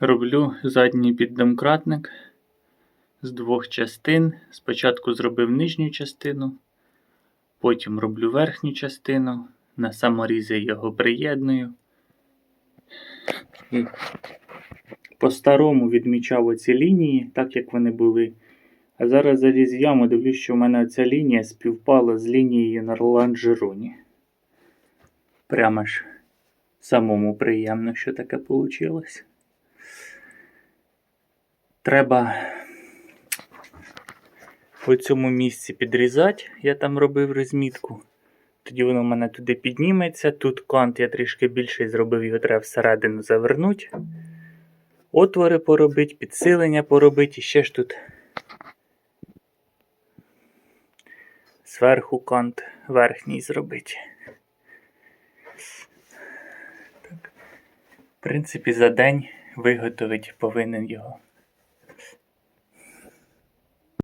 Роблю задній піддомкратник з двох частин. Спочатку зробив нижню частину, потім роблю верхню частину, на саморізи його приєдную. По-старому відмічав оці лінії, так як вони були. А зараз заліз яму, дивлюсь, що в мене оця лінія співпала з лінією на лонжероні. Прямо ж самому приємно, що таке вийшло. Треба по цьому місці підрізати. Я там робив розмітку. Тоді воно в мене туди підніметься. Тут кант я трішки більший зробив, його треба всередину завернути. Отвори поробити, підсилення поробити. І ще ж тут зверху кант верхній зробити. Так. В принципі, за день виготовити повинен його.